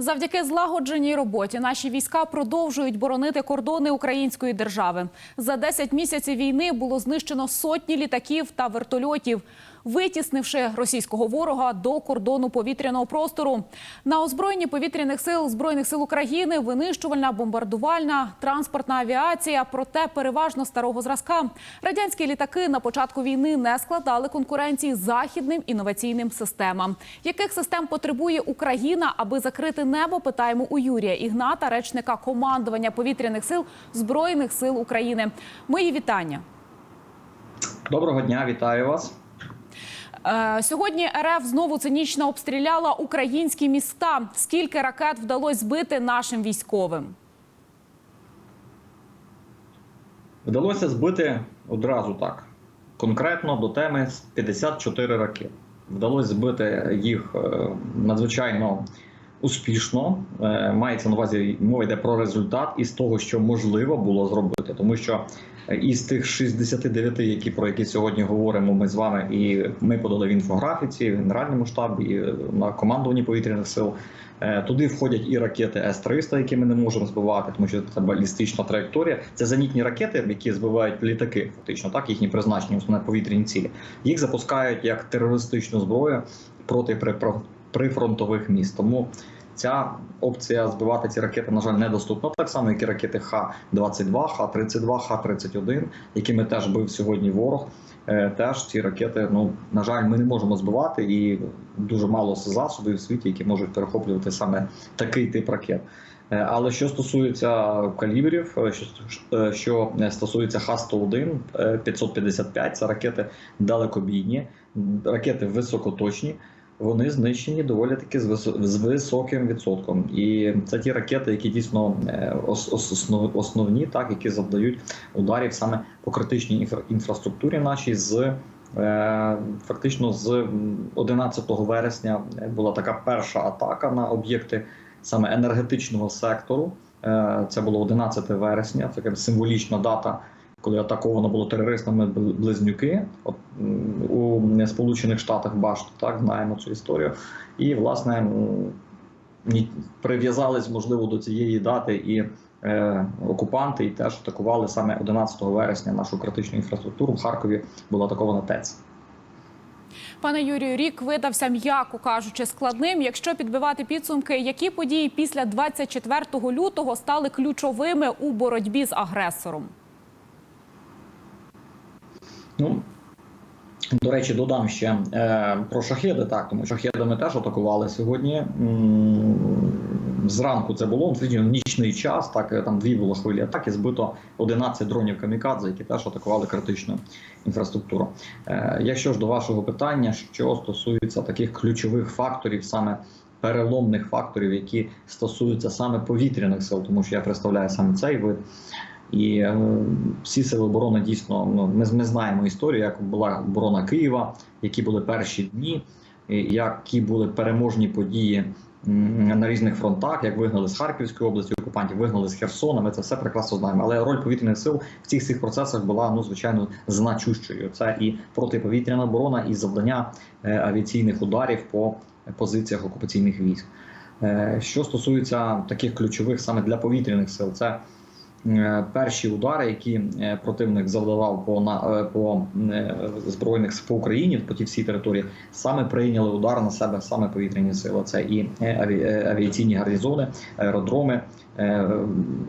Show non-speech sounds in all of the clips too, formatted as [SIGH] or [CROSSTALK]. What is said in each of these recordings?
Завдяки злагодженій роботі наші війська продовжують боронити кордони української держави. За 10 місяців війни було знищено сотні літаків та вертольотів, витіснивши російського ворога до кордону повітряного простору. На озброєнні повітряних сил збройних сил України винищувальна, бомбардувальна, транспортна авіація, проте переважно старого зразка. Радянські літаки на початку війни не складали конкуренції західним інноваційним системам. Яких систем потребує Україна, аби закрити небо? Питаємо у Юрія Ігната, речника командування повітряних сил збройних сил України. Мої вітання. Доброго дня, вітаю вас. Е, Сьогодні РФ знову цинічно обстріляла українські міста. Скільки ракет вдалося збити нашим військовим? Вдалося збити одразу так. Конкретно до теми 54 ракет. Вдалося збити їх е, надзвичайно успішно. Е, Мається на увазі мова йде про результат із того, що можливо було зробити, тому що із тих 69, які про які сьогодні говоримо, ми з вами, і ми подали в інфографіці, в генеральному штабі, на командуванні повітряних сил. Е, Туди входять і ракети С-300, які ми не можемо збивати, тому що це балістична траєкторія. Це зенітні ракети, які збивають літаки, фактично так їхні призначення, основне повітряні цілі. Їх запускають як терористичну зброю проти прифронтових міст. Тому ця опція збивати ці ракети, на жаль, недоступна. Так само, як і ракети Х-22, Х-32, Х-31, якими теж бив сьогодні ворог. Е, Теж ці ракети, ну на жаль, ми не можемо збивати, і дуже мало засобів в світі, які можуть перехоплювати саме такий тип ракет. Е, Але що стосується калібрів, е, що, стосується Х-101, е, 555, це ракети далекобійні, ракети високоточні. Вони знищені доволі таки з висо- з високим відсотком, і це ті ракети, які дійсно е, ос- ос- основ- основні, так які завдають ударів саме по критичній інфраструктурі нашій з. е, Фактично з 11 вересня була така перша атака на об'єкти саме енергетичного сектору. Е, Це було 11 вересня, така символічна дата, коли атаковано було терористами близнюки. От у Сполучених Штатах башти, так знаємо цю історію. І власне прив'язались можливо до цієї дати і е, окупанти, і теж атакували саме 11 вересня нашу критичну інфраструктуру. В Харкові була атакована ТЕЦ. Пане Юрію, рік видався, м'яко кажучи, складним. Якщо підбивати підсумки, які події після 24 лютого стали ключовими у боротьбі з агресором? Ну, до речі, додам ще е, про шахеди, так, тому шахеди ми теж атакували сьогодні. Зранку це було звичайно, нічний час. Так е, там дві було хвилі атаки. Збито 11 дронів камікадзе, які теж атакували критичну інфраструктуру. Е, якщо ж до вашого питання, що стосується таких ключових факторів, саме переломних факторів, які стосуються саме повітряних сил, тому що я представляю саме цей вид. І е, всі сили оборони дійсно ну ми, ми знаємо історію, як була оборона Києва, які були перші дні, які були переможні події на різних фронтах, як вигнали з Харківської області окупантів, вигнали з Херсона. Ми це все прекрасно знаємо. Але роль повітряних сил в цих всіх процесах була ну звичайно значущою. Це і протиповітряна оборона, і завдання е, авіаційних ударів по позиціях окупаційних військ. Е, Що стосується таких ключових саме для повітряних сил, це перші удари, які е, противник завдавав по на е, по е, збройних по Україні по тій всій території, саме прийняли удар на себе саме повітряні сили. Це і е, е, авіаційні гарнізони, аеродроми. е,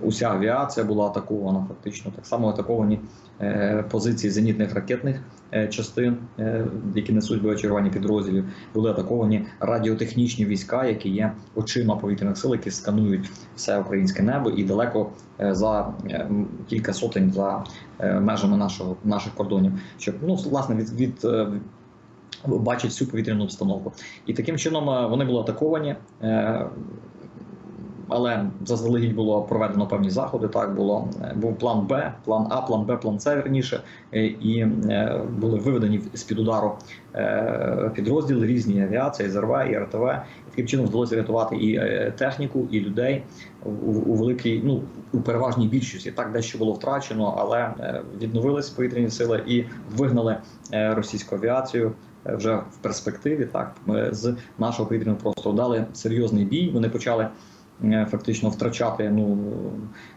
Уся авіація була атакована фактично. Так само атаковані е, позиції зенітних ракетних е, частин, е, які несуть боєчарування підрозділів. Були атаковані радіотехнічні війська, які є очима повітряних сил, які сканують все українське небо і далеко е, за е, кілька сотень за е, межами нашого наших кордонів, щоб ну власне від від. е, Бачить всю повітряну обстановку, і таким чином е, вони були атаковані. Але заздалегідь було проведено певні заходи. Так було е, був план Б, план А, план Б, план С верніше, е, і е, були виведені з під удару підрозділи різні авіації, ЗРВ і РТВ. Таким чином вдалося рятувати і техніку, і людей у, великій, ну у переважній більшості. Так дещо було втрачено, але відновились повітряні сили і вигнали російську авіацію вже в перспективі. Так ми з нашого повітряного простору дали серйозний бій. Вони почали фактично втрачати ну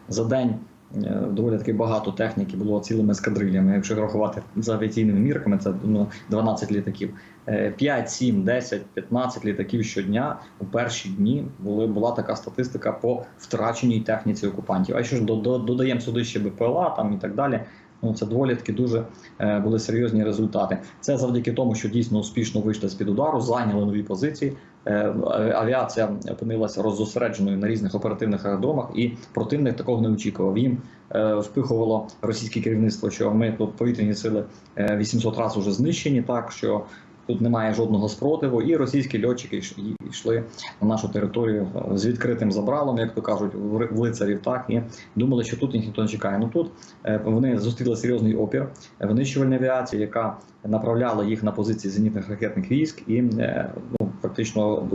за день. е, Доволі таки багато техніки було цілими ескадрилями. Якщо рахувати за авіаційними мірками, це ну, 12 літаків. Е, 5, 7, 10, 15 літаків щодня у перші дні були була така статистика по втраченій техніці окупантів. А що ж до- до- додаємо сюди ще БПЛА там і так далі. Ну це доволі таки дуже е, були серйозні результати. Це завдяки тому, що дійсно успішно вийшли з під удару, зайняли нові позиції. Е, Авіація опинилася роззосередженою на різних оперативних аеродромах, і противник такого не очікував. Їм е, впихувало російське керівництво, що ми тут повітряні сили е, 800 разів вже знищені, так що тут немає жодного спротиву, і російські льотчики йш- йшли на нашу територію е, з відкритим забралом, як то кажуть, в лицарів, так і думали, що тут їх ніхто не чекає. Ну тут е, вони зустріли серйозний опір е, винищувальної авіації, яка направляла їх на позиції зенітних ракетних військ і ну, фактично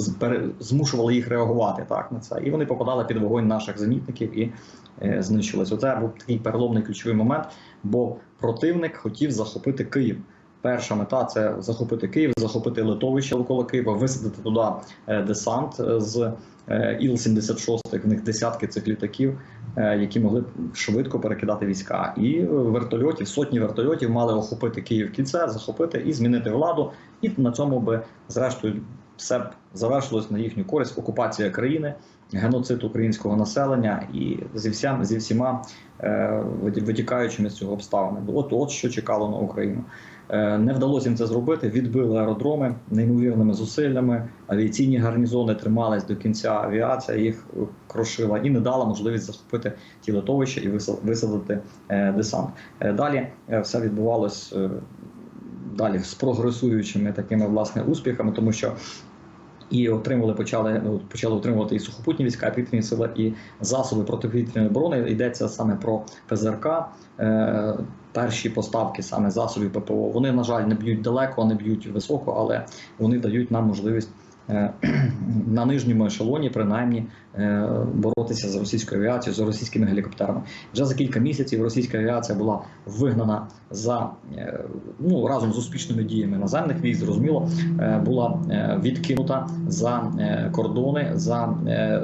змушувала їх реагувати так на це. І вони попадали під вогонь наших зенітників і знищились. Оце був такий переломний ключовий момент, бо противник хотів захопити Київ. Перша мета це захопити Київ, захопити литовище навколо Києва, висадити туди е, десант е, з е, Іл-76, в них десятки цих літаків, які могли б швидко перекидати війська. І вертольотів, сотні вертольотів мали охопити Київ кільце, захопити і змінити владу. І на цьому би, зрештою, все б завершилось на їхню користь окупація країни, геноцид українського населення і зі всіма, зі всіма е, витікаючими з цього обставини. От, от що чекало на Україну. Е, Не вдалося їм це зробити. Відбили аеродроми неймовірними зусиллями. Авіаційні гарнізони тримались до кінця. Авіація їх крошила і не дала можливість захопити ті литовища і виса- висадити е, десант. Далі все відбувалось далі з прогресуючими такими власне успіхами, тому що. І отримали, почали ну, почали отримувати і сухопутні війська, і повітряні сили, і засоби протиповітряної оборони. Йдеться саме про ПЗРК. Е, перші поставки саме засобів ППО. Вони, на жаль, не б'ють далеко, не б'ють високо, але вони дають нам можливість [CLEARS THROAT] на нижньому ешелоні, принаймні, е, боротися з російською авіацією, з російськими гелікоптерами. Вже за кілька місяців російська авіація була вигнана за е, ну разом з успішними діями наземних військ, зрозуміло, е, була е, відкинута за е, кордони за е,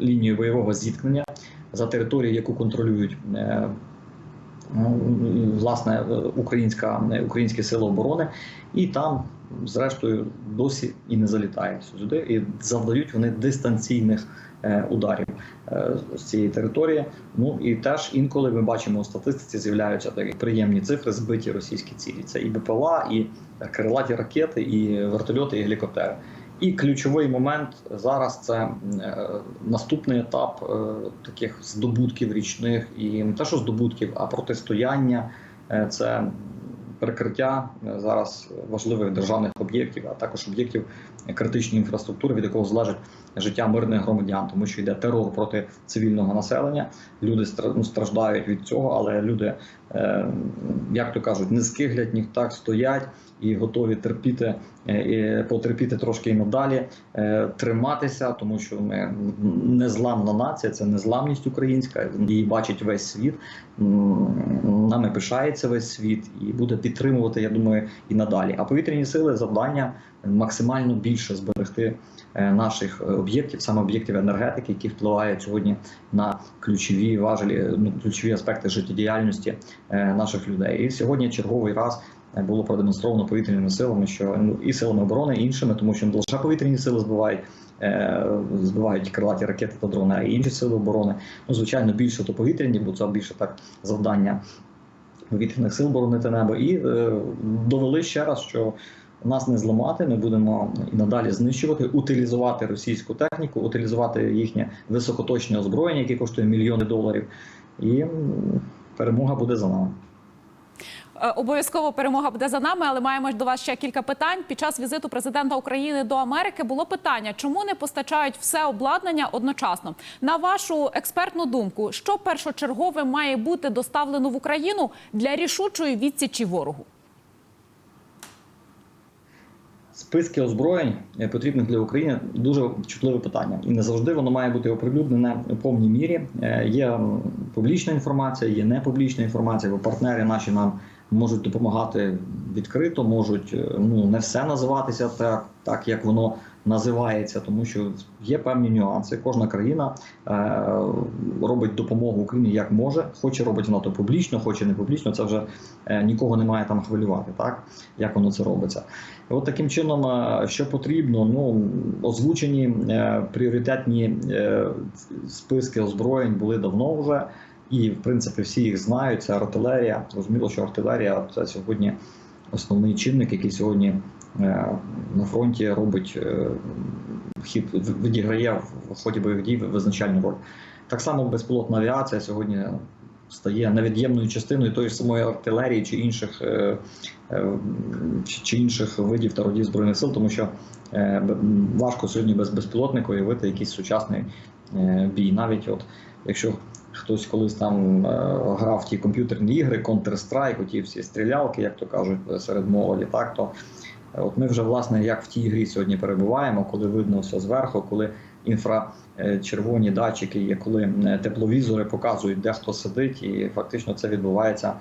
лінією бойового зіткнення за територію, яку контролюють. е, ну, Власне, е, українська е, українські сили оборони, і там, зрештою, досі і не залітають сюди, і завдають вони дистанційних е, ударів е, з цієї території. Ну і теж інколи ми бачимо у статистиці з'являються такі приємні цифри, збиті російські цілі. Це і БПЛА, і крилаті ракети, і вертольоти, і гелікоптери. І ключовий момент зараз це е, наступний етап таких здобутків річних, і не те, що здобутків, а протистояння. Це перекриття е, зараз важливих державних об'єктів, а також об'єктів критичної інфраструктури, від якого залежить життя мирних громадян, тому що йде терор проти цивільного населення. Люди ну, страждають від цього, але люди, е, як то кажуть, не скиглять, ні так стоять і готові терпіти, потерпіти трошки і надалі, е, триматися, тому що ми незламна нація, це незламність українська, її бачить весь світ. Нами пишається весь світ і буде підтримувати, я думаю, і надалі. А повітряні сили завдання максимально більше зберегти е, наших е, об'єктів, саме об'єктів енергетики, які впливають сьогодні на ключові важелі, ну ключові аспекти життєдіяльності е, наших людей. І сьогодні черговий раз. Було продемонстровано повітряними силами, що ну і силами оборони, і іншими, тому що не лише повітряні сили збивають, е, збивають крилаті ракети та дрони, а й інші сили оборони. Ну, звичайно, більше то повітряні, бо це більше так завдання повітряних сил боронити небо. І е, довели ще раз, що нас не зламати, ми будемо і надалі знищувати, утилізувати російську техніку, утилізувати їхнє високоточне озброєння, яке коштує мільйони доларів. І перемога буде за нами. Е, Обов'язково перемога буде за нами, але маємо до вас ще кілька питань. Під час візиту президента України до Америки було питання, чому не постачають все обладнання одночасно. На вашу експертну думку, що першочергове має бути доставлено в Україну для рішучої відсічі ворогу? Списки озброєнь е, потрібних для України дуже чутливе питання, і не завжди воно має бути оприлюднене у повній мірі. Е, Є публічна інформація, є непублічна інформація, бо партнери наші нам можуть допомагати відкрито, можуть е, ну не все називатися так, так як воно називається, тому що є певні нюанси. Кожна країна е, робить допомогу Україні як може, хоче робить вона то публічно, хоче не публічно. Це вже е, нікого не має там хвилювати, так як воно це робиться. І от таким чином, е, що потрібно, ну озвучені е, пріоритетні е, списки озброєнь були давно вже. І, в принципі, всі їх знають. Це артилерія. Зрозуміло, що артилерія це сьогодні основний чинник, який сьогодні е, на фронті робить е, хід, відіграє в ході бойових дій визначальну роль. Так само безпілотна авіація сьогодні стає невід'ємною частиною тої ж самої артилерії чи інших, е, чи, інших видів та родів збройних сил, тому що важко сьогодні без безпілотника уявити якийсь сучасний бій. Навіть от якщо хтось колись там е, грав в ті комп'ютерні ігри, Counter-Strike, оті всі стрілялки, як то кажуть, е, серед молоді, так то е, от ми вже власне як в тій грі сьогодні перебуваємо, коли видно все зверху, коли інфрачервоні датчики є, коли е, тепловізори показують, де хто сидить, і фактично це відбувається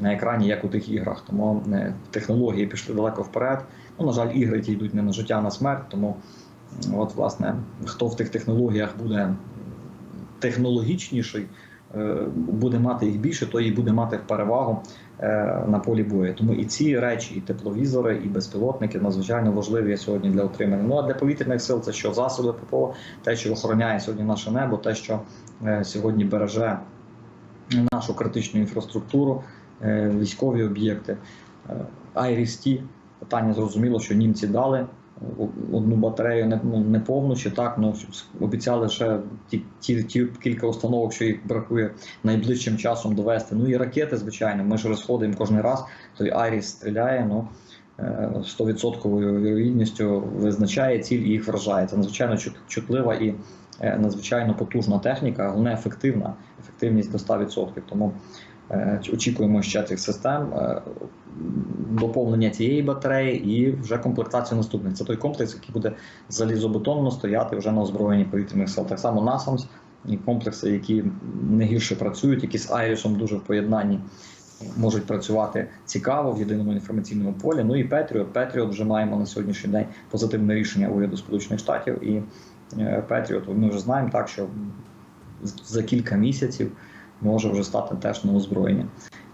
на екрані, як у тих іграх. Тому е, технології пішли далеко вперед. Ну, на жаль, ігри ті йдуть не на життя, а на смерть. Тому от, власне, хто в тих технологіях буде технологічніший, е, буде мати їх більше, то і буде мати перевагу е, на полі бою. Тому і ці речі, і тепловізори, і безпілотники надзвичайно важливі сьогодні для отримання. Ну а для повітряних сил це що засоби ППО, те, що охороняє сьогодні наше небо, те, що е, сьогодні береже нашу критичну інфраструктуру, військові об'єкти. Айріс-Ті, питання зрозуміло, що німці дали одну батарею не, ну, не повну чи так, ну обіцяли ще ті, ті, ті кілька установок, що їх бракує найближчим часом довести. Ну і ракети, звичайно, ми ж розходимо кожен раз. Той Айріс стріляє, ну. е, 100% вірогідністю визначає ціль і їх вражає. Це надзвичайно чутлива і е, надзвичайно потужна техніка, головне ефективна, ефективність до 100%. Тому е, очікуємо ще цих систем, е, доповнення цієї батареї і вже комплектацію наступних. Це той комплекс, який буде залізобетонно стояти вже на озброєнні повітряних сил. Так само NASAMS і комплекси, які не гірше працюють, які з Айрісом дуже в поєднанні можуть працювати цікаво в єдиному інформаційному полі. Ну і Patriot. Patriot вже маємо на сьогоднішній день позитивне рішення уряду Сполучених Штатів і е, Patriot, Ми вже знаємо так, що за кілька місяців може вже стати теж на озброєння.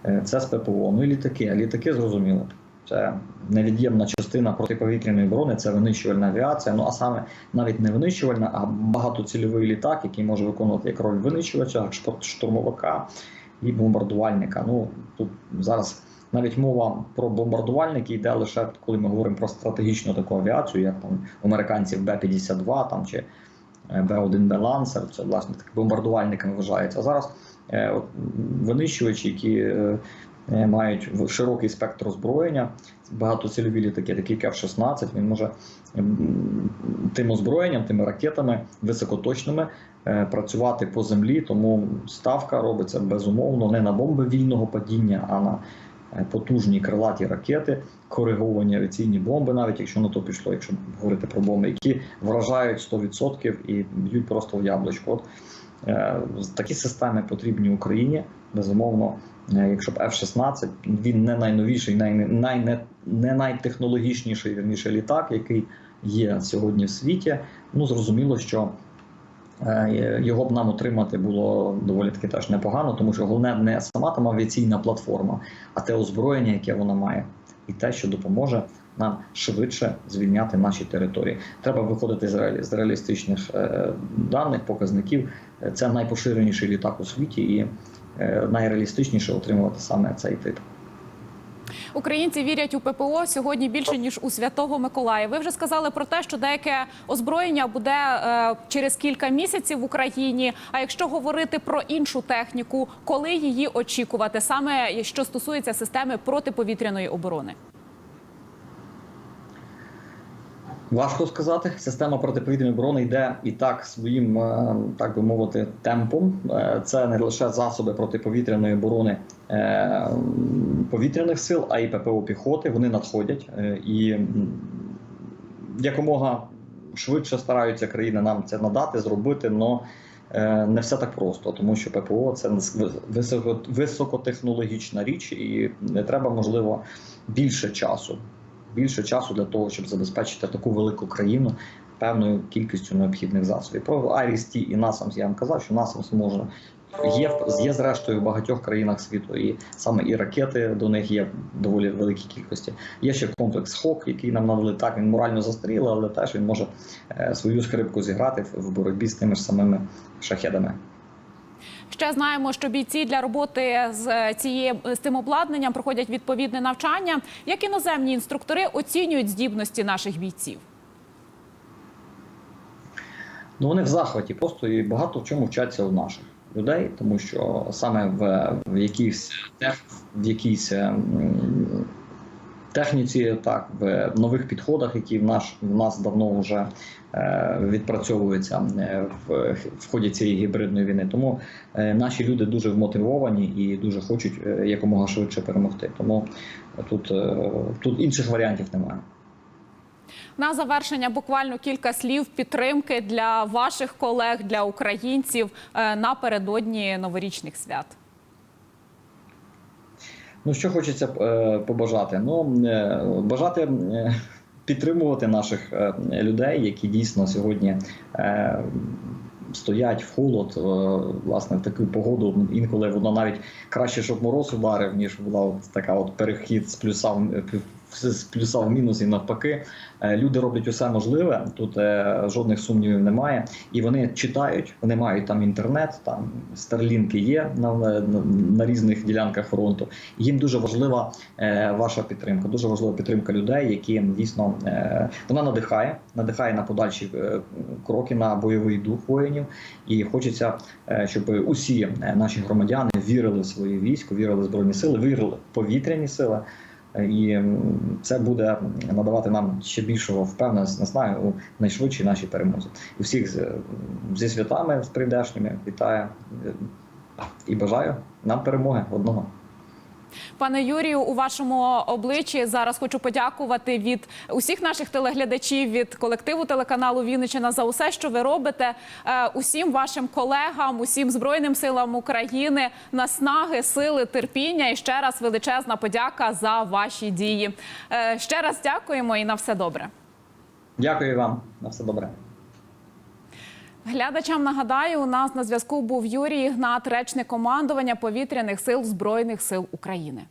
Е, Це з ППО. Ну і літаки. А літаки зрозуміло. Це невід'ємна частина протиповітряної оборони, це винищувальна авіація. Ну а саме навіть не винищувальна, а багатоцільовий літак, який може виконувати як роль винищувача, штурмовика і бомбардувальника. Ну тут зараз навіть мова про бомбардувальники йде лише коли ми говоримо про стратегічну таку авіацію, як там американців Б-52 там чи е, Б-1Б Лансер. Це власне таки бомбардувальниками вважається. А зараз винищувачі, які е, е, мають широкий спектр озброєння, багатоцільові літаки, такі як F-16, він може тим озброєнням, тими ракетами високоточними е, працювати по землі. Тому ставка робиться безумовно не на бомби вільного падіння, а на е, потужні крилаті ракети, кориговані авіаційні бомби, навіть якщо на то пішло, якщо говорити про бомби, які вражають 100% і б'ють просто в яблучко. От е, такі системи потрібні Україні. Безумовно, Е, якщо б F-16, він не найновіший, най, най, не, не найтехнологічніший вірніше літак, який є сьогодні в світі. Ну зрозуміло, що е, його б нам отримати було доволі таки теж непогано, тому що головне не сама там авіаційна платформа, а те озброєння, яке вона має, і те, що допоможе нам швидше звільняти наші території. Треба виходити з реалі- з реалістичних е, даних, показників. Це найпоширеніший літак у світі і е, найреалістичніше отримувати саме цей тип. Українці вірять у ППО сьогодні більше ніж у святого Миколая. Ви вже сказали про те, що деяке озброєння буде е, через кілька місяців в Україні. А якщо говорити про іншу техніку, коли її очікувати, саме що стосується системи протиповітряної оборони? Важко сказати. Система протиповітряної оборони йде і так своїм, е, так би мовити, темпом. Е, Це не лише засоби протиповітряної оборони е, повітряних сил, а й ППО піхоти. Вони надходять і якомога швидше стараються країни нам це надати, зробити. Но е, не все так просто, тому що ППО це високо, високотехнологічна річ, і не треба можливо більше часу. Більше часу для того, щоб забезпечити таку велику країну певною кількістю необхідних засобів. Про Айріс-Ті і НАСАМС я вам казав, що НАСАМС може є є зрештою в багатьох країнах світу, і саме і ракети до них є доволі великій кількості. Є ще комплекс ХОК, який нам надали так. Він морально застрілий, але теж він може е, свою скрипку зіграти в боротьбі з тими ж самими шахедами. Ще знаємо, що бійці для роботи з цією з цим обладнанням проходять відповідне навчання. Як іноземні інструктори оцінюють здібності наших бійців? Ну вони в захваті, просто і багато в чому вчаться у наших людей, тому що саме в, в якійсь в якійсь техніці, так в нових підходах, які в наш в нас давно вже е, відпрацьовуються е, в, в ході цієї гібридної війни. Тому е, наші люди дуже вмотивовані і дуже хочуть якомога швидше перемогти. Тому тут, тут інших варіантів немає. На завершення буквально кілька слів підтримки для ваших колег, для українців напередодні новорічних свят. Ну, що хочеться е, побажати? Ну, е, бажати е, підтримувати наших людей, які дійсно сьогодні стоять в холод, власне, в таку погоду. Інколи воно навіть краще, щоб мороз ударив, ніж була от така от перехід з плюса з плюса в мінус і навпаки. Е, Люди роблять усе можливе, тут е, жодних сумнівів немає. І вони читають, вони мають там інтернет, там старлінки є на, на, на різних ділянках фронту. Їм дуже важлива е, ваша підтримка, дуже важлива підтримка людей, які дійсно вона надихає, надихає на подальші кроки на бойовий дух воїнів. І хочеться, щоб усі наші громадяни вірили в своє військо, вірили в збройні сили, вірили в повітряні сили. Е, І це буде надавати нам ще більшого впевненості, не знаю, у найшвидшій нашій перемозі. Всіх зі святами з прийдешніми вітаю е, і бажаю нам перемоги одного. Пане Юрію, у вашому обличчі зараз хочу подякувати від усіх наших телеглядачів, від колективу телеканалу Вінниччина за усе, що ви робите. Е, Усім вашим колегам, усім збройним силам України, наснаги, сили, терпіння і ще раз величезна подяка за ваші дії. Е, Ще раз дякуємо і на все добре. Дякую вам на все добре. Глядачам нагадаю, у нас на зв'язку був Юрій Ігнат, речник командування повітряних сил Збройних сил України.